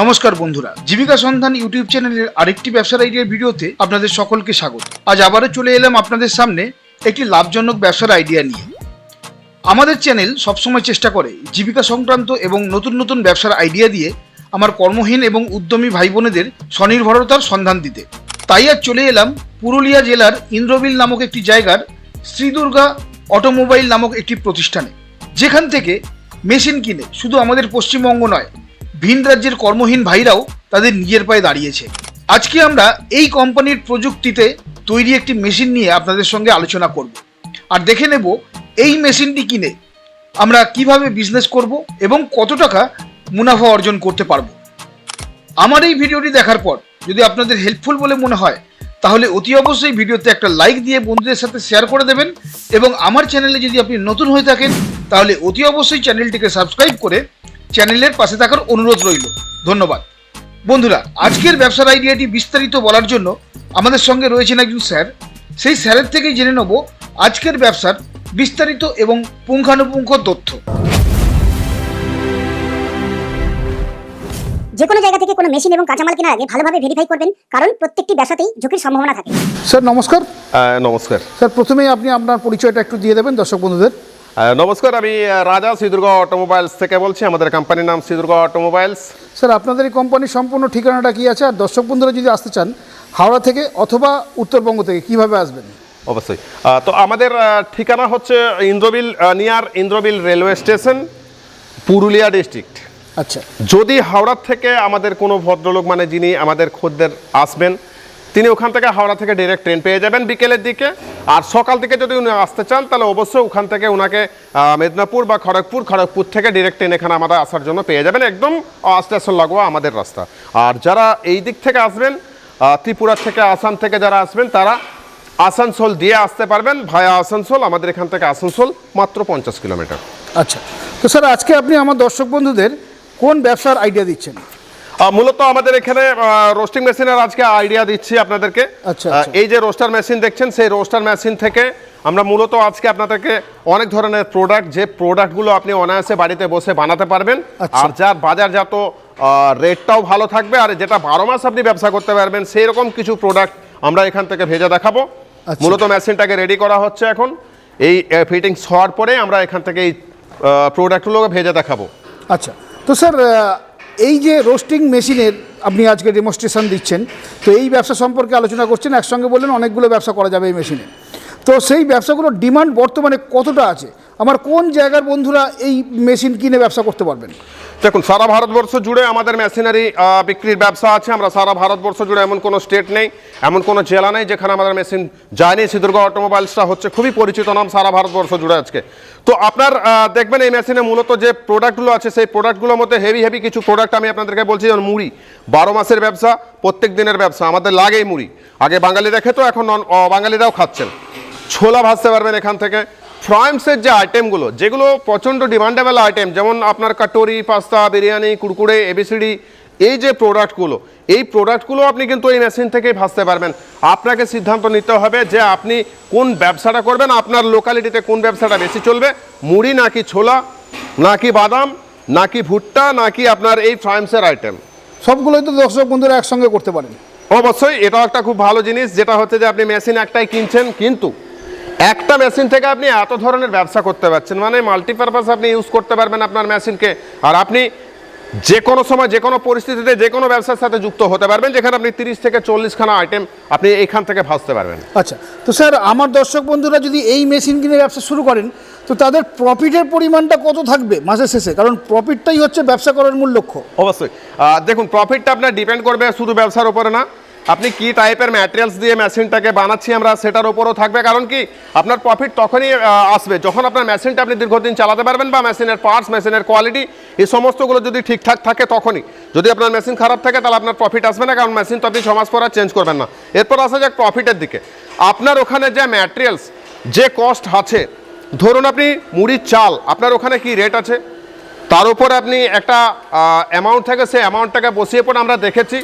নমস্কার বন্ধুরা, জীবিকা সন্ধান ইউটিউব চ্যানেলের আরেকটি ব্যবসার আইডিয়ার ভিডিওতে আপনাদের সকলকে স্বাগত। আজ আবারও চলে এলাম আপনাদের সামনে একটি লাভজনক ব্যবসার আইডিয়া নিয়ে। আমাদের চ্যানেল সবসময় চেষ্টা করে জীবিকা সংক্রান্ত এবং নতুন নতুন ব্যবসার আইডিয়া দিয়ে আমার কর্মহীন এবং উদ্যমী ভাই বোনেদের স্বনির্ভরতার সন্ধান দিতে। তাই আজ চলে এলাম পুরুলিয়া জেলার ইন্দ্রবিল নামক একটি জায়গার শ্রীদুর্গা অটোমোবাইল নামক একটি প্রতিষ্ঠানে। যেখান থেকে মেশিন কিনে, শুধু আমাদের পশ্চিমবঙ্গ নয় ভিন রাজ্যের কর্মহীন ভাইরাও তাদের নিজের পায়ে দাঁড়িয়েছে। আজকে আমরা এই কোম্পানির প্রযুক্তিতে তৈরি একটি মেশিন নিয়ে আপনাদের সঙ্গে আলোচনা করব। আর দেখে নেব এই মেশিনটি কিনে আমরা কীভাবে বিজনেস করব এবং কত টাকা মুনাফা অর্জন করতে পারব। আমার এই ভিডিওটি দেখার পর যদি আপনাদের হেল্পফুল বলে মনে হয়, তাহলে অতি অবশ্যই ভিডিওতে একটা লাইক দিয়ে বন্ধুদের সাথে শেয়ার করে দেবেন এবং আমার চ্যানেলে যদি আপনি নতুন হয়ে থাকেন, তাহলে অতি অবশ্যই চ্যানেলটিকে সাবস্ক্রাইব করে চ্যানেলের পাশে থাকার অনুরোধ রইল। ধন্যবাদ। বন্ধুরা আজকের ব্যবসার আইডিয়াটি বিস্তারিত বলার জন্য আমাদের সঙ্গে রয়েছেন একজন স্যার। সেই স্যারের থেকেই জেনে নেব আজকের ব্যবসার বিস্তারিত এবং পুঙ্খানুপুঙ্খ তথ্য। যে কোনো জায়গা থেকে কোনো মেশিন এবং কাঁচামাল কেনার আগে ভালোভাবে ভেরিফাই করবেন কারণ প্রত্যেকটি ব্যবসাতেই ঝুঁকির সম্ভাবনা থাকে। স্যার নমস্কার। নমস্কার। স্যার প্রথমেই আপনি আপনার পরিচয়টা একটু দিয়ে দেবেন দর্শক বন্ধুদের। নমস্কার আমি রাজা শ্রীদুর্গা অটোমোবাইলস থেকে বলছি। আমাদের কোম্পানির নাম শ্রীদুর্গা অটোমোবাইলস। স্যার আপনাদের এই কোম্পানির সম্পূর্ণ ঠিকানাটা কি আছে? আর দর্শক বন্ধুরা যদি আসতে চান হাওড়া থেকে অথবা উত্তরবঙ্গ থেকে কীভাবে আসবেন? অবশ্যই। তো আমাদের ঠিকানা হচ্ছে Indrabil near Indrabil railway station Purulia district. আচ্ছা। যদি হাওড়ার থেকে আমাদের কোনো ভদ্রলোক মানে যিনি আমাদের খদ্দের আসবেন তিনি ওখান থেকে হাওড়া থেকে ডিরেক্ট ট্রেন পেয়ে যাবেন বিকেলের দিকে। আর সকাল থেকে যদি উনি আসতে চান, তাহলে অবশ্যই ওখান থেকে ওনাকে মেদিনীপুর বা খড়গপুর খড়গপুর থেকে ডিরেক্ট ট্রেন এখানে আমাদের আসার জন্য পেয়ে যাবেন একদম স্টেশন লাগোয়া আমাদের রাস্তা। আর যারা এই দিক থেকে আসবেন ত্রিপুরা থেকে, আসাম থেকে যারা আসবেন, তারা আসানসোল দিয়ে আসতে পারবেন ভায়া আসানসোল, আমাদের এখান থেকে আসানসোল মাত্র পঞ্চাশ কিলোমিটার। আচ্ছা তো স্যার, আজকে আপনি আমার দর্শক বন্ধুদের কোন ব্যবসার আইডিয়া দিচ্ছেন? মূলত আমাদের এখানে রোস্টিং মেশিনের আজকে আইডিয়া দিচ্ছি আপনাদেরকে আচ্ছা, আচ্ছা। এই যে রোস্টার মেশিন দেখছেন সেই রোস্টার মেশিন থেকে আমরা মূলত আজকে আপনাদেরকে অনেক ধরনের প্রোডাক্ট যে প্রোডাক্টগুলো আপনি অনায়াসে বাড়িতে বসে বানাতে পারবেন আচ্ছা। আর যার বাজারজাত রেটটাও ভালো থাকবে আর যেটা বারো মাস আপনি ব্যবসা করতে পারবেন সেই রকম কিছু প্রোডাক্ট আমরা এখান থেকে ভেজে দেখাবো। মূলত মেশিনটাকে রেডি করা হচ্ছে এখন এই ফিটিংস হওয়ার পরে আমরা এখান থেকে এই প্রোডাক্টগুলোকে ভেজে দেখাবো আচ্ছা তো স্যার এই যে রোস্টিং মেশিনের আপনি আজকে ডেমনস্ট্রেশন দিচ্ছেন, তো এই ব্যবসা সম্পর্কে আলোচনা করছেন, একসঙ্গে বললেন অনেকগুলো ব্যবসা করা যাবে এই মেশিনে তো সেই ব্যবসাগুলোর ডিমান্ড বর্তমানে কতটা আছে? আমার কোন জায়গার বন্ধুরা এই মেশিন কিনে ব্যবসা করতে পারবেন? দেখুন, সারা ভারতবর্ষ জুড়ে আমাদের মেশিনারি বিক্রির ব্যবসা আছে। আমরা সারা ভারতবর্ষ জুড়ে এমন কোনো স্টেট নেই, এমন কোনো জেলা নেই যেখানে আমাদের মেশিন যায়নি। সিদুর্গা অটোমোবাইলসটা হচ্ছে খুবই পরিচিত নাম সারা ভারতবর্ষ জুড়ে আজকে। তো আপনার দেখবেন এই মেশিনে মূলত যে প্রোডাক্টগুলো আছে, সেই প্রোডাক্টগুলোর মধ্যে হেভি হেভি কিছু প্রোডাক্ট আমি আপনাদেরকে বলছি, যেমন মুড়ি। বারো মাসের ব্যবসা, প্রত্যেক দিনের ব্যবসা, আমাদের লাগেই মুড়ি। আগে বাঙালি দেখে তো এখন নন বাঙালিরাও খাচ্ছেন। ছোলা ভাজতে পারবেন এখান থেকে ফ্রাইমসের যে আইটেমগুলো যেগুলো প্রচণ্ড ডিমান্ডেবল আইটেম যেমন আপনার কাটোরি পাস্তা বিরিয়ানি কুরকুরে এবিসিডি এই যে প্রোডাক্টগুলো এই প্রোডাক্টগুলো আপনি কিন্তু এই মেশিন থেকেই ভাজতে পারবেন। আপনাকে সিদ্ধান্ত নিতে হবে যে আপনি কোন ব্যবসাটা করবেন আপনার লোকালিটিতে কোন ব্যবসাটা বেশি চলবে মুড়ি নাকি ছোলা নাকি বাদাম নাকি ভুট্টা নাকি আপনার এই ফ্রাইমসের আইটেম সবগুলোই তো দর্শক বন্ধুরা একসঙ্গে করতে পারেন। অবশ্যই এটাও একটা খুব ভালো জিনিস যেটা হচ্ছে যে আপনি মেশিন একটাই কিনছেন কিন্তু একটা মেশিন থেকে আপনি এত ধরনের ব্যবসা করতে পারছেন। মানে মাল্টিপারপাস আপনি ইউজ করতে পারবেন আপনার মেশিনকে। আর আপনি যে কোনো সময় যে কোনো পরিস্থিতিতে যে কোনো ব্যবসার সাথে যুক্ত হতে পারবেন যেখানে আপনি তিরিশ থেকে চল্লিশখানা আইটেম আপনি এখান থেকে ভাসতে পারবেন। আচ্ছা তো স্যার আমার দর্শক বন্ধুরা যদি এই মেশিন কিনে ব্যবসা শুরু করেন তো তাদের প্রফিটের পরিমাণটা কত থাকবে মাসের শেষে? কারণ প্রফিটটাই হচ্ছে ব্যবসা করার মূল লক্ষ্য। অবশ্যই। দেখুন প্রফিটটা আপনার ডিপেন্ড করবে শুধু ব্যবসার উপরে না। আপনি কি টাইপের ম্যাটেরিয়ালস দিয়ে মেশিনটাকে বানাচ্ছি আমরা সেটার উপরও থাকবে? কারণ কি, আপনার প্রফিট তখনই আসবে যখন আপনার মেশিনটা আপনি দীর্ঘদিন চালাতে পারবেন বা মেশিনের পার্টস মেশিনের কোয়ালিটি এই সমস্তগুলো যদি ঠিকঠাক থাকে তখনই। যদি আপনার মেশিন খারাপ থাকে, তাহলে আপনার প্রফিট আসবে না, কারণ মেশিন তো আপনি মাস পর চেঞ্জ করবেন না। এরপর আসা যাক প্রফিটের দিকে। আপনার ওখানে যে ম্যাটেরিয়ালস যে কস্ট আছে, ধরুন আপনি মুড়ির চাল, আপনার ওখানে কি রেট আছে? তার উপর আপনি একটা অ্যামাউন্ট থাকে, সেই অ্যামাউন্টটাকে বসিয়ে পড়ে আমরা দেখেছি।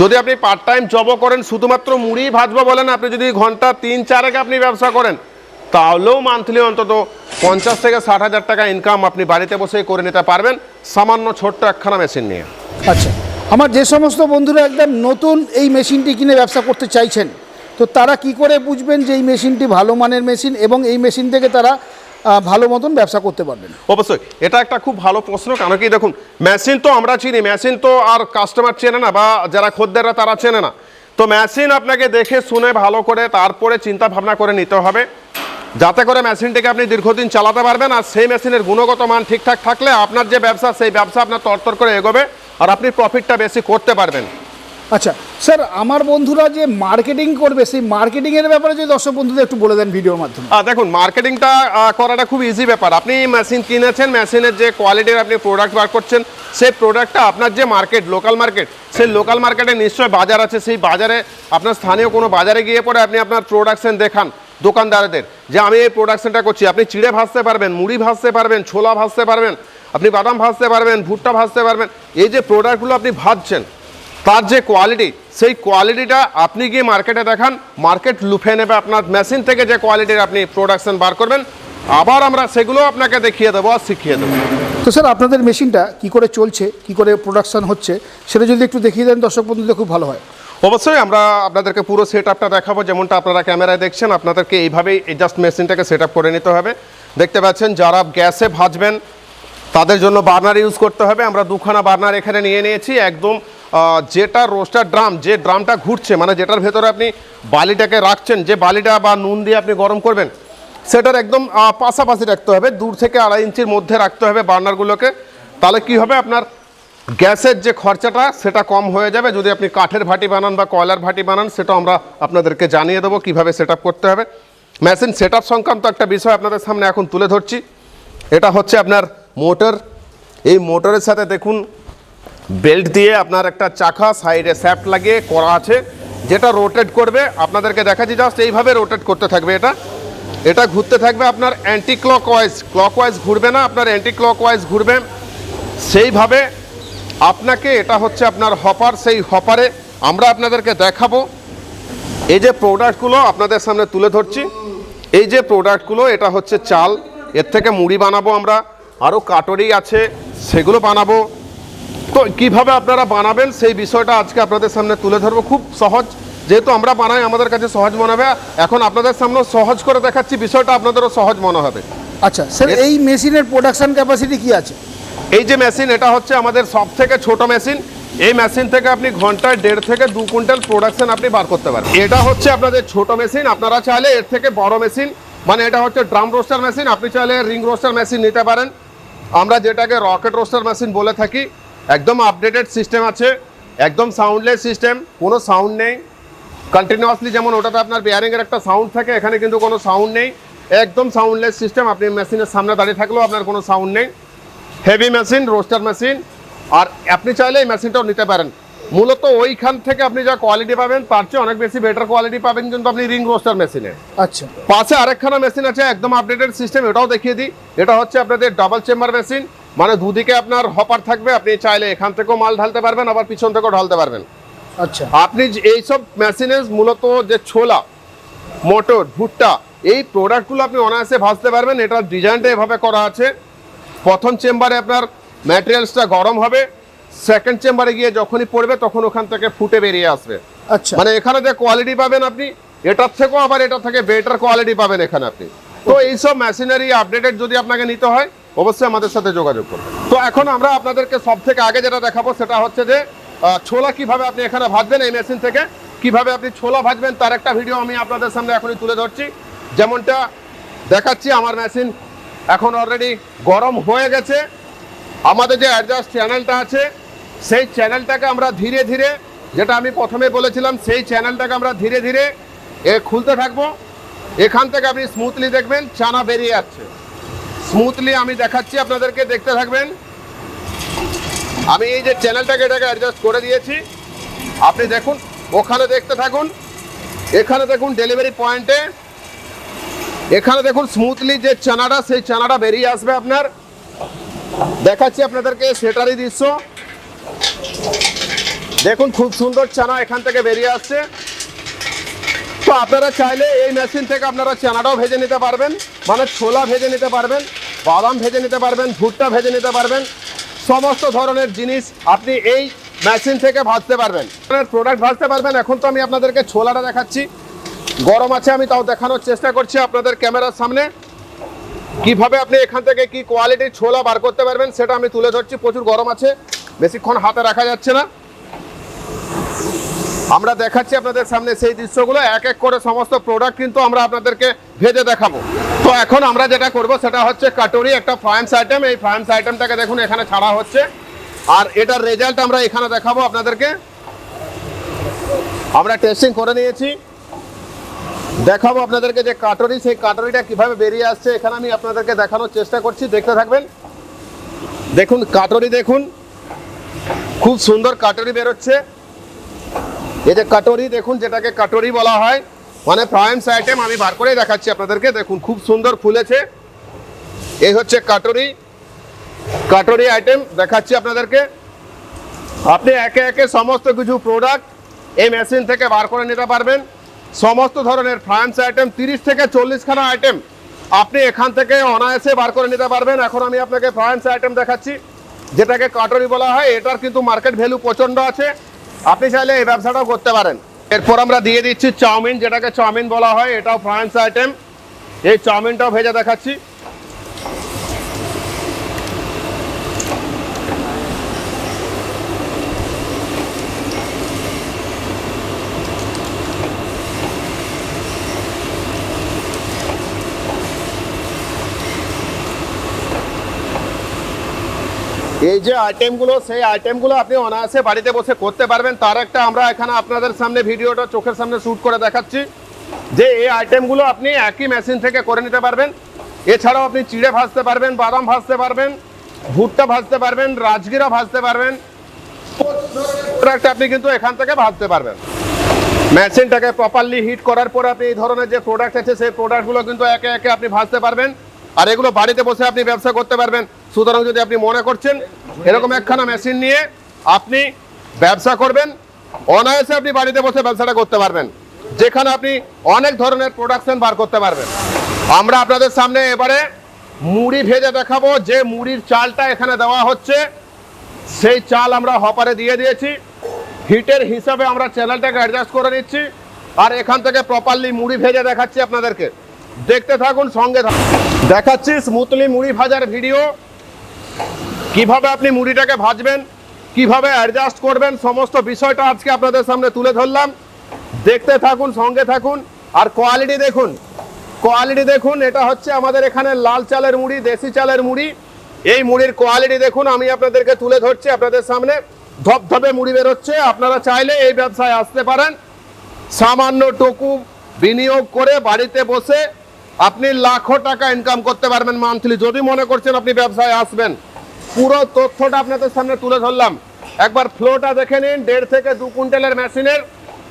যদি আপনি পার্ট টাইম জবও করেন, শুধুমাত্র মুড়ি ভাজবো বলেন, আপনি যদি ঘণ্টা তিন চারেক আপনি ব্যবসা করেন, তাহলেও মান্থলি অন্তত পঞ্চাশ থেকে ষাট হাজার টাকা ইনকাম আপনি বাড়িতে বসেই করে নিতে পারবেন, সামান্য ছোট্ট একখানা মেশিন নিয়ে। আচ্ছা আমার যে সমস্ত বন্ধুরা একদম নতুন এই মেশিনটি কিনে ব্যবসা করতে চাইছেন, তো তারা কি করে বুঝবেন যে এই মেশিনটি ভালো মানের মেশিন এবং এই মেশিন থেকে তারা ভালো মতন ব্যবসা করতে পারবেন। অবশ্যই। এটা একটা খুব ভালো প্রশ্ন কেন কি দেখুন মেশিন তো আমরা চিনি মেশিন তো আর কাস্টমার চেনে না বা যারা খদ্দেররা তারা চেনে না। তো মেশিন আপনাকে দেখে, শুনে, ভালো করে, তারপরে চিন্তা ভাবনা করে নিতে হবে। যাতে করে মেশিনটিকে আপনি দীর্ঘদিন চালাতে পারবেন আর সেই মেশিনের গুণগত মান ঠিকঠাক থাকলে আপনার যে ব্যবসা, সেই ব্যবসা আপনার তরতর করে এগোবে আর আপনি প্রফিটটা বেশি করতে পারবেন। আচ্ছা স্যার, আমার বন্ধুরা যে মার্কেটিং করবে, সেই মার্কেটিংয়ের ব্যাপারে যদি দর্শক বন্ধুদের একটু বলে দেন ভিডিওর মাধ্যমে। দেখুন মার্কেটিংটা করাটা খুব ইজি ব্যাপার। আপনি মেশিন কিনেছেন মেশিনের যে কোয়ালিটির আপনি প্রোডাক্ট বার করছেন, সেই প্রোডাক্টটা আপনার যে মার্কেট লোকাল মার্কেট সেই লোকাল মার্কেটে নিশ্চয় বাজার আছে। সেই বাজারে আপনার স্থানীয় কোনো বাজারে গিয়ে পরে আপনি আপনার প্রোডাকশন দেখান, দোকানদারদের, যে আমি এই প্রোডাকশনটা করছি। আপনি চিড়ে ভাজতে পারবেন, মুড়ি ভাজতে পারবেন, ছোলা ভাজতে পারবেন, আপনি বাদাম ভাজতে পারবেন, ভুট্টা ভাজতে পারবেন। এই যে প্রোডাক্টগুলো আপনি ভাজছেন তার যে কোয়ালিটি সেই কোয়ালিটিটা আপনি গিয়ে মার্কেটে দেখান মার্কেট লুফে নেবে আপনার মেশিন থেকে যে কোয়ালিটির আপনি প্রোডাকশন বার করবেন। আবার আমরা সেগুলো আপনাকে দেখিয়ে দেবো আর শিখিয়ে দেবো। তো স্যার আপনাদের মেশিনটা কি করে চলছে কি করে প্রোডাকশন হচ্ছে সেটা যদি একটু দেখিয়ে দেন দর্শক বন্ধুদের খুব ভালো হয়। অবশ্যই আমরা আপনাদেরকে পুরো সেট আপটা দেখাবো যেমনটা আপনারা ক্যামেরায় দেখছেন আপনাদেরকে এইভাবেই এই জাস্ট মেশিনটাকে সেট আপ করে নিতে হবে। দেখতে পাচ্ছেন যারা গ্যাসে ভাজবেন তাদের জন্য বার্নার ইউজ করতে হবে। আমরা দুখানা বার্নার এখানে নিয়ে নিয়েছি একদম যেটা রোস্টার ড্রাম যে ড্রামটা ঘুরছে মানে যেটার ভেতরে আপনি বালিটাকে রাখছেন, যে বালিটা বা নুন দিয়ে আপনি গরম করবেন, সেটার একদম পাশাপাশি রাখতে হবে, দূর থেকে আড়াই ইঞ্চির মধ্যে রাখতে হবে বার্নারগুলোকে, তাহলে কি হবে আপনার গ্যাসের যে খরচাটা, সেটা কম হয়ে যাবে। যদি আপনি কাঠের ভাটি বানান বা কয়লার ভাটি বানান, সেটা আমরা আপনাদেরকে জানিয়ে দেবো কীভাবে সেট করতে হবে। মেশিন সেট সংক্রান্ত একটা বিষয় আপনাদের সামনে এখন তুলে ধরছি। এটা হচ্ছে আপনার মোটর এই মোটরের সাথে দেখুন বেল্ট দিয়ে আপনার একটা চাকা সাইডে স্যাফট লাগিয়ে করা আছে, যেটা রোটেট করবে। আপনাদেরকে দেখা দেখাচ্ছি জাস্ট এইভাবে রোটেট করতে থাকবে এটা। এটা ঘুরতে থাকবে আপনার anticlockwise clockwise ঘুরবে না, আপনার অ্যান্টি ক্লক ওয়াইজ ঘুরবে। সেইভাবে আপনাকে এটা হচ্ছে আপনার হপার সেই হপারে আমরা আপনাদেরকে দেখাবো। এই যে প্রোডাক্টগুলো আপনাদের সামনে তুলে ধরছি, এই যে প্রোডাক্টগুলো এটা হচ্ছে চাল। এর থেকে মুড়ি বানাবো আমরা। আরও কাটরি আছে, সেগুলো বানাবো। তো কীভাবে আপনারা বানাবেন সেই বিষয়টা আজকে আপনাদের সামনে তুলে ধরবো। খুব সহজ যেহেতু আমরা বানাই আমাদের কাছে সহজ মনে হবে। এখন আপনাদের সামনে সহজ করে দেখাচ্ছি বিষয়টা আপনাদেরও সহজ মনে হবে। আচ্ছা স্যার এই মেশিনের প্রোডাকশন ক্যাপাসিটি কি আছে? এই যে মেশিন এটা হচ্ছে আমাদের সব থেকে ছোট মেশিন। এই মেশিন থেকে আপনি ঘন্টায় দেড় থেকে দু কুইন্টাল প্রোডাকশন আপনি বার করতে পারেন এটা হচ্ছে আপনাদের ছোট মেশিন আপনারা চাইলে এর থেকে বড় মেশিন মানে এটা হচ্ছে ড্রাম রোস্টার মেশিন আপনি চাইলে রিং রোস্টার মেশিন নিতে পারেন। আমরা যেটাকে রকেট রোস্টার মেশিন বলে থাকি একদম আপডেটেড সিস্টেম আছে একদম সাউন্ডলেস সিস্টেম কোনো সাউন্ড নেই। কন্টিনিউয়াসলি যেমন ওটাতে আপনার বিয়ারিংয়ের একটা সাউন্ড থাকে এখানে কিন্তু কোনো সাউন্ড নেই। একদম সাউন্ডলেস সিস্টেম আপনি মেশিনের সামনে দাঁড়িয়ে থাকলেও আপনার কোনো সাউন্ড নেই। হেভি মেশিন রোস্টার মেশিন আর আপনি চাইলে এই মেশিনটাও নিতে পারেন। মূলত ওইখান থেকে আপনি যা কোয়ালিটি পাবেন তার চেয়ে অনেক বেশি বেটার কোয়ালিটি পাবেন কিন্তু আপনি রিং রোস্টার মেশিনে আচ্ছা। পাশে আরেকখানা মেশিন আছে একদম আপডেটেড সিস্টেম এটাও দেখিয়ে দিই। এটা হচ্ছে আপনাদের ডাবল চেম্বার মেশিন মানে দুদিকে আপনার হপার থাকবে আপনি চাইলে এখান থেকেও মাল ঢালতে পারবেন আবার পিছন থেকেও ঢালতে পারবেন। আচ্ছা। আপনি এইসব মেশিনে মূলত যে ছোলা মোটর ভুট্টা এই প্রোডাক্টগুলো আপনি অনায়াসে ভাজতে পারবেন এটার ডিজাইনটা এভাবে করা আছে। প্রথম চেম্বারে আপনার ম্যাটেরিয়ালসটা গরম হবে সেকেন্ড চেম্বারে গিয়ে যখনই পড়বে তখন ওখান থেকে ফুটে বেরিয়ে আসবে। আচ্ছা। মানে এখানে যে কোয়ালিটি পাবেন আপনি এটার থেকেও আবার এটার থেকে বেটার কোয়ালিটি পাবেন এখানে আপনি। তো এইসব মেশিনারি আপডেটেড যদি আপনাকে নিতে হয় অবশ্যই আমাদের সাথে যোগাযোগ করবেন। তো এখন আমরা আপনাদেরকে সব থেকে আগে যেটা দেখাবো সেটা হচ্ছে যে ছোলা কীভাবে আপনি এখানে ভাজবেন এই মেশিন থেকে, কীভাবে আপনি ছোলা ভাজবেন তার একটা ভিডিও আমি আপনাদের সামনে এখনই তুলে ধরছি। যেমনটা দেখাচ্ছি আমার মেশিন এখন অলরেডি গরম হয়ে গেছে। আমাদের যে অ্যাডজাস্ট চ্যানেলটা আছে, সেই চ্যানেলটাকে আমরা ধীরে ধীরে, যেটা আমি প্রথমে বলেছিলাম, সেই চ্যানেলটাকে আমরা ধীরে ধীরে এ খুলতে থাকব। এখান থেকে আপনি স্মুথলি দেখবেন, চানা বেরিয়ে যাচ্ছে স্মুথলি আমি দেখাচ্ছি, আপনাদেরকে দেখতে থাকবেন। আমি এই যে চ্যানেলটাকে এটাকে অ্যাডজাস্ট করে দিয়েছি। আপনি দেখুন, ওখানে দেখতে থাকুন। এখানে দেখুন ডেলিভারি পয়েন্টে এখানে দেখুন স্মুথলি যে চানাটা, সেই চানাটা বেরিয়ে আসবে আপনার। দেখাচ্ছি আপনাদেরকে সেটারই দৃশ্য। দেখুন, খুব সুন্দর চানা এখান থেকে বেরিয়ে আসছে। তো আপনারা চাইলে এই মেশিন থেকে আপনারা চানাটাও ভেজে নিতে পারবেন মানে ছোলা ভেজে নিতে পারবেন। বাদাম ভেজে নিতে পারবেন, ভুট্টা ভেজে নিতে পারবেন, সমস্ত ধরনের জিনিস আপনি এই মেশিন থেকে ভাজতে পারবেন। প্রোডাক্ট ভাজতে পারবেন, এখন তো আমি আপনাদেরকে ছোলাটা দেখাচ্ছি। গরম আছে, আমি তাও দেখানোর চেষ্টা করছি আপনাদের ক্যামেরার সামনে। কীভাবে আপনি এখান থেকে কি কোয়ালিটির ছোলা বার করতে পারবেন, সেটা আমি তুলে ধরছি। প্রচুর গরম আছে, বেশিক্ষণ হাতে রাখা যাচ্ছে না। আমরা দেখাচ্ছি আপনাদের সামনে সেই দৃশ্যগুলো। এক এক করে সমস্ত প্রোডাক্ট কিন্তু আমরা আপনাদেরকে ভেজে দেখাবো। তো এখন আমরা যেটা করব, সেটা হচ্ছে কাটোরি একটা ফ্রান্স আইটেম এই ফ্রান্স আইটেমটাকে দেখুন, এখানে ছাড়া হচ্ছে। আর এটার রেজাল্ট আমরা এখানে দেখাবো আপনাদেরকে। আমরা টেস্টিং করে নিয়েছি। দেখাবো আপনাদেরকে যে কাটরি, সেই কাটরিটা কীভাবে বেরিয়ে আসছে। এখানে আমি আপনাদেরকে দেখানোর চেষ্টা করছি, দেখতে থাকবেন। দেখুন, কাটরি দেখুন। খুব সুন্দর কাটরি বেরোচ্ছে। এই যে কাটরি, দেখুন যেটাকে কাটোরি বলা হয়। মানে প্রাইমস আইটেম আমি বার করে দেখাচ্ছি আপনাদেরকে। দেখুন, খুব সুন্দর ফুলেছে। এই হচ্ছে কাটোরি। কাটোরি আইটেম দেখাচ্ছি আপনাদেরকে। আপনি একে একে সমস্ত কিছু প্রোডাক্ট এই মেশিন থেকে বার করে নিতে পারবেন। সমস্ত ধরনের ফ্রান্স আইটেম তিরিশ থেকে চল্লিশখানা আইটেম আপনি এখান থেকে অনায়াসে বার করে নিতে পারবেন। এখন আমি আপনাকে ফ্রান্স আইটেম দেখাচ্ছি। যেটাকে কাটরি বলা হয়, এটার কিন্তু মার্কেট ভ্যালু প্রচণ্ড আছে। আপনি চাইলে এই ব্যবসাটাও করতে পারেন। এরপর আমরা দিয়ে দিচ্ছি চাউমিন, যেটাকে চাউমিন বলা হয়, এটাও ফ্রান্স আইটেম এই চাউমিনটাও ভেজে দেখাচ্ছি। এই যে আইটেমগুলো সেই আইটেমগুলো আপনি অনায়াসে বাড়িতে বসে করতে পারবেন। তার একটা আমরা এখানে আপনাদের সামনে ভিডিওটা চোখের সামনে শ্যুট করে দেখাচ্ছি। যে এই আইটেমগুলো আপনি একই মেশিন থেকে করে নিতে পারবেন। এছাড়াও আপনি চিড়ে ভাজতে পারবেন, বাদাম ভাজতে পারবেন, ভুট্টা ভাজতে পারবেন, রাজগিরা ভাজতে পারবেন। প্রোডাক্ট আপনি কিন্তু এখান থেকে ভাজতে পারবেন। মেশিনটাকে প্রপারলি হিট করার পর আপনি এই ধরনের যে প্রোডাক্ট আছে, সেই প্রোডাক্টগুলো কিন্তু একে একে আপনি ভাজতে পারবেন। আর এগুলো বাড়িতে বসে আপনি ব্যবসা করতে পারবেন। সুতরাং যদি আপনি মনে করছেন এরকম একখানা মেশিন নিয়ে আপনি ব্যবসা করবেন, অনায়াসে আপনি বাড়িতে বসে ব্যবসাটা করতে পারবেন। যেখানে আপনি অনেক ধরনের প্রোডাকশন বার করতে পারবেন। আমরা আপনাদের সামনে এবারে মুড়ি ভেজে দেখাবো। যে মুড়ির চালটা এখানে দেওয়া হচ্ছে, সেই চাল আমরা হপারে দিয়ে দিয়েছি। হিটের হিসাবে আমরা চ্যানেলটাকে অ্যাডজাস্ট করে নিচ্ছি। আর এখান থেকে প্রপারলি মুড়ি ভেজে দেখাচ্ছি আপনাদেরকে। দেখতে থাকুন, সঙ্গে থাকুন। দেখাচ্ছি স্মুথলি মুড়ি ভাজার ভিডিও। কীভাবে আপনি মুড়িটাকে ভাজবেন, কীভাবে অ্যাডজাস্ট করবেন, সমস্ত বিষয়টা আজকে আপনাদের সামনে তুলে ধরলাম। দেখতে থাকুন, সঙ্গে থাকুন। আর কোয়ালিটি দেখুন। কোয়ালিটি দেখুন, এটা হচ্ছে আমাদের এখানে লাল চালের মুড়ি, দেশি চালের মুড়ি। এই মুড়ির কোয়ালিটি দেখুন, আমি আপনাদেরকে তুলে ধরছি আপনাদের সামনে। ধপধপে মুড়ি বেরোচ্ছে, আপনারা চাইলে এই ব্যবসায় আসতে পারেন। সামান্য টুকু বিনিয়োগ করে বাড়িতে বসে আপনি লাখো টাকা ইনকাম করতে পারবেন মান্থলি যদি মনে করছেন আপনি ব্যবসায় আসবেন পুরো তথ্যটা আপনাদের সামনে তুলে ধরলাম। একবার ফ্লোটা দেখে নিন দেড় থেকে দু কুইন্টালের মেশিনের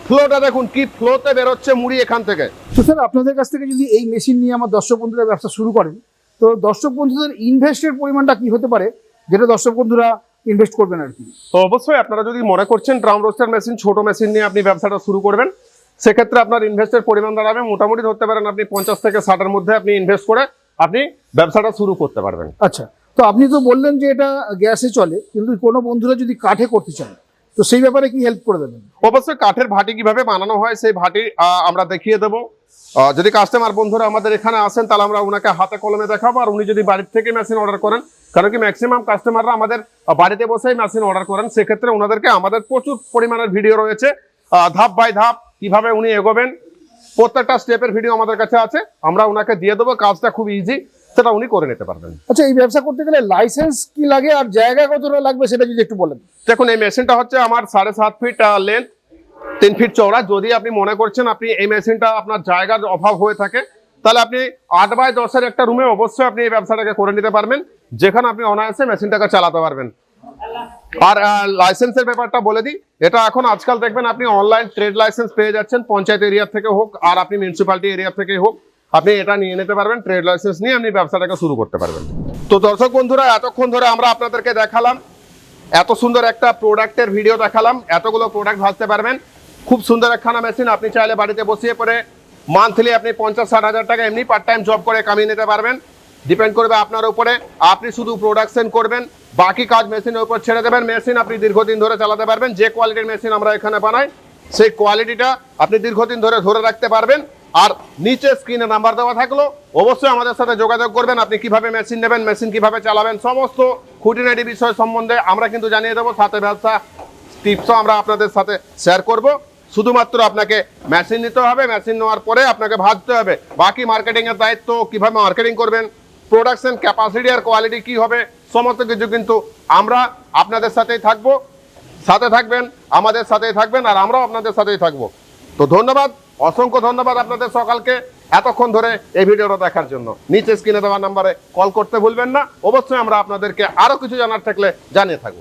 ফ্লোটা দেখুন কি ফ্লোতে বেরোচ্ছে মুড়ি এখান থেকে। তো স্যার আপনাদের কাছ থেকে যদি এই মেশিন নিয়ে আমার দর্শক বন্ধুরা ব্যবসা শুরু করেন তো দর্শক বন্ধুদের ইনভেস্টের পরিমাণটা কি হতে পারে যেটা দর্শক বন্ধুরা ইনভেস্ট করবেন আর কি? তো অবশ্যই আপনারা যদি মনে করছেন ড্রাম রোস্টার মেশিন ছোট মেশিন নিয়ে আপনি ব্যবসাটা শুরু করবেন সেক্ষেত্রে আপনার ইনভেস্টের পরিমাণ দাঁড়াবে। মোটামুটি ধরতে পারেন আপনি পঞ্চাশ থেকে ষাটের মধ্যে আপনি ইনভেস্ট করে আপনি ব্যবসাটা শুরু করতে পারবেন। আচ্ছা তো আপনি তো বললেন যে এটা গ্যাসে চলে কিন্তু কোনো বন্ধুরা যদি কাঠে করতে চান তো সেই ব্যাপারে কি হেল্প করে দেবেন? অবশ্যই কাঠের ভাটি কীভাবে বানানো হয় সেই ভাটি আমরা দেখিয়ে দেবো। যদি কাস্টমার বন্ধুরা আমাদের এখানে আসেন তাহলে আমরা ওনাকে হাতে কলমে দেখাবো আর উনি যদি বাড়ির থেকে মেশিন অর্ডার করেন কারণ কি ম্যাক্সিমাম কাস্টমাররা আমাদের বাড়িতে বসেই মেশিন অর্ডার করেন সেক্ষেত্রে ওনাদেরকে আমাদের প্রচুর পরিমাণের ভিডিও রয়েছে। ধাপ বাই ধাপ কীভাবে উনি এগোবেন প্রত্যেকটা স্টেপের ভিডিও আমাদের কাছে আছে। আমরা ওনাকে দিয়ে দেবো কাজটা খুব ইজি সেটা উনি করে নিতে পারবেন। আচ্ছা এই ব্যবসা করতে গেলে লাইসেন্স কি লাগে আর জায়গা কতটা লাগবে সেটা যদি একটু বলেন। দেখুন এই মেশিনটা হচ্ছে আমার সাড়ে সাত ফিট লেন্থ তিন ফিট চওড়া। যদি আপনি মনে করছেন আপনি এই মেশিনটা আপনার জায়গার অভাব হয়ে থাকে তাহলে আপনি আট বাই দশের একটা রুমে অবশ্যই আপনি এই ব্যবসাটাকে করে নিতে পারবেন। যেখানে আপনি অনায়াসে মেশিনটাকে চালাতে পারবেন। আর লাইসেন্সের ব্যাপারটা বলে দিই। এটা এখন আজকাল দেখবেন আপনি অনলাইন ট্রেড লাইসেন্স পেয়ে যাচ্ছেন, পঞ্চায়েত এরিয়া থেকে হোক আর আপনি মিউনিসিপ্যালিটি এরিয়া থেকে হোক। আপনি এটা নিয়ে নিতে পারবেন ট্রেড লাইসেন্স নিয়ে আপনি ব্যবসাটাকে শুরু করতে পারবেন। তো দর্শক বন্ধুরা, এতক্ষণ ধরে আমরা আপনাদেরকে দেখালাম, এত সুন্দর একটা প্রোডাক্টের ভিডিও দেখালাম, এতগুলো প্রোডাক্ট ভাজতে পারবেন। খুব সুন্দর একখানা মেশিন আপনি চাইলে বাড়িতে বসিয়ে পরে মান্থলি আপনি পঞ্চাশ, ষাট হাজার টাকা এমনি পার্ট টাইম জব করে কামিয়ে নিতে পারবেন। ডিপেন্ড করবে আপনার উপরে। আপনি শুধু প্রোডাকশন করবেন, বাকি কাজ মেশিনের উপর ছেড়ে দেবেন। মেশিন আপনি দীর্ঘদিন ধরে চালাতে পারবেন, যে কোয়ালিটির মেশিন আমরা এখানে বানাই, সেই কোয়ালিটিটা আপনি দীর্ঘদিন ধরে ধরে রাখতে পারবেন। আর নিচে স্ক্রিনে নাম্বার দেওয়া থাকল, অবশ্যই আমাদের সাথে যোগাযোগ করবেন, আপনি কীভাবে মেশিন নেবেন মেশিন কীভাবে চালাবেন, সমস্ত খুঁটিনাটি বিষয় সম্বন্ধে আমরা কিন্তু জানিয়ে দেবো। সাথে ব্যবসা টিপসও আমরা আপনাদের সাথে শেয়ার করব। শুধুমাত্র আপনাকে মেশিন নিতে হবে মেশিন নেওয়ার পরে আপনাকে ভাবতে হবে, বাকি মার্কেটিংয়ের দায়িত্ব কীভাবে মার্কেটিং করবেন। প্রোডাকশন ক্যাপাসিটি আর কোয়ালিটি কি হবে, সমস্ত কিছু কিন্তু আমরা আপনাদের সাথেই থাকব। সাথে থাকবেন, আমাদের সাথেই থাকবেন, আর আমরাও আপনাদের সাথেই থাকব। তো ধন্যবাদ, অসংখ্য ধন্যবাদ আপনাদের সকালকে এতক্ষণ ধরে এই ভিডিওটা দেখার জন্য। নিচে স্ক্রিনে দেওয়া নাম্বারে কল করতে ভুলবেন না। অবশ্যই আমরা আপনাদেরকে আরও কিছু জানার থাকলে জানিয়ে থাকব।